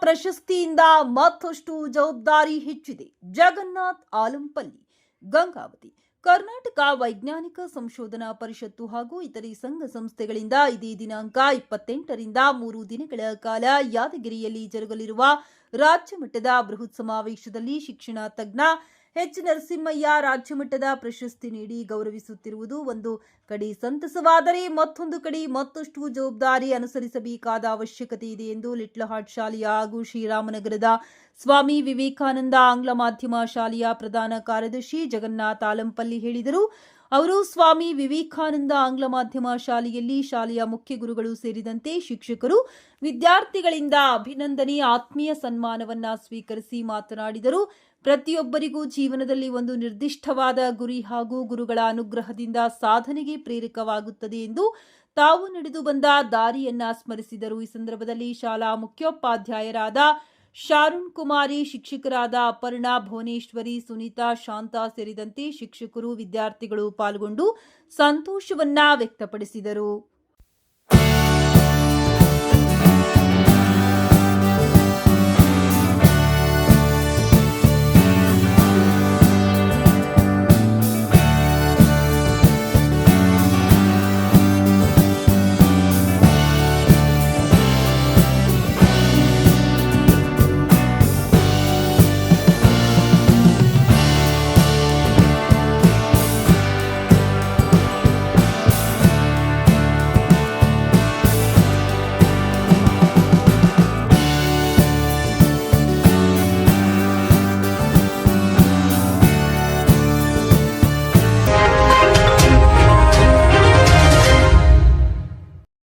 ಪ್ರಶಸ್ತಿಯಿಂದ ಮತ್ತಷ್ಟು ಜವಾಬ್ದಾರಿ ಹೆಚ್ಚಿದೆ. ಜಗನ್ನಾಥ್ ಆಲಂಪಲ್ಲಿ, ಗಂಗಾವತಿ, ಕರ್ನಾಟಕ ವೈಜ್ಞಾನಿಕ ಸಂಶೋಧನಾ ಪರಿಷತ್ತು ಹಾಗೂ ಇತರೆ ಸಂಘ ಸಂಸ್ಥೆಗಳಿಂದ ಇದೇ ದಿನಾಂಕ ಇಪ್ಪತ್ತೆಂಟರಿಂದ ಮೂರು ದಿನಗಳ ಕಾಲ ಯಾದಗಿರಿಯಲ್ಲಿ ಜರುಗಲಿರುವ ರಾಜ್ಯ ಮಟ್ಟದ ಬೃಹತ್ ಸಮಾವೇಶದಲ್ಲಿ ಶಿಕ್ಷಣ ತಜ್ಞ ಎಚ್ ನರಸಿಂಹಯ್ಯ ರಾಜ್ಯಮಟ್ಟದ ಪ್ರಶಸ್ತಿ ನೀಡಿ ಗೌರವಿಸುತ್ತಿರುವುದು ಒಂದು ಕಡೆ ಸಂತಸವಾದರೆ ಮತ್ತೊಂದು ಕಡೆ ಮತ್ತಷ್ಟು ಜವಾಬ್ದಾರಿ ಅನುಸರಿಸಬೇಕಾದ ಅವಶ್ಯಕತೆ ಇದೆ ಎಂದು ಲಿಟ್ಲ್ ಹಾರ್ಟ್ ಶಾಲೆಯ ಹಾಗೂ ಶ್ರೀರಾಮನಗರದ ಸ್ವಾಮಿ ವಿವೇಕಾನಂದ ಆಂಗ್ಲ ಮಾಧ್ಯಮ ಶಾಲೆಯ ಪ್ರಧಾನ ಕಾರ್ಯದರ್ಶಿ ಜಗನ್ನಾಥ್ ಆಲಂಪಲ್ಲಿ ಹೇಳಿದರು. ಅವರು ಸ್ವಾಮಿ ವಿವೇಕಾನಂದ ಆಂಗ್ಲ ಮಾಧ್ಯಮ ಶಾಲೆಯಲ್ಲಿ ಶಾಲೆಯ ಮುಖ್ಯ ಗುರುಗಳು ಸೇರಿದಂತೆ ಶಿಕ್ಷಕರು, ವಿದ್ಯಾರ್ಥಿಗಳಿಂದ ಅಭಿನಂದನೆ, ಆತ್ಮೀಯ ಸನ್ಮಾನವನ್ನ ಸ್ವೀಕರಿಸಿ ಮಾತನಾಡಿದರು. ಪ್ರತಿಯೊಬ್ಬರಿಗೂ ಜೀವನದಲ್ಲಿ ಒಂದು ನಿರ್ದಿಷ್ಟವಾದ ಗುರಿ ಹಾಗೂ ಗುರುಗಳ ಅನುಗ್ರಹದಿಂದ ಸಾಧನೆಗೆ ಪ್ರೇರಕವಾಗುತ್ತದೆ ಎಂದು ತಾವು ನಡೆದು ಬಂದ ದಾರಿಯನ್ನ ಸ್ಮರಿಸಿದರು. ಈ ಸಂದರ್ಭದಲ್ಲಿ ಶಾಲಾ ಮುಖ್ಯೋಪಾಧ್ಯಾಯರಾದ ಶಾರುಣ್ ಕುಮಾರಿ ಶಿಕ್ಷಕರಾದ ಅಪರ್ಣಾ ಭುವನೇಶ್ವರಿ ಸುನೀತಾ ಶಾಂತಾ ಸೇರಿದಂತೆ ಶಿಕ್ಷಕರು ವಿದ್ಯಾರ್ಥಿಗಳು ಪಾಲ್ಗೊಂಡು ಸಂತೋಷವನ್ನ ವ್ಯಕ್ತಪಡಿಸಿದರು.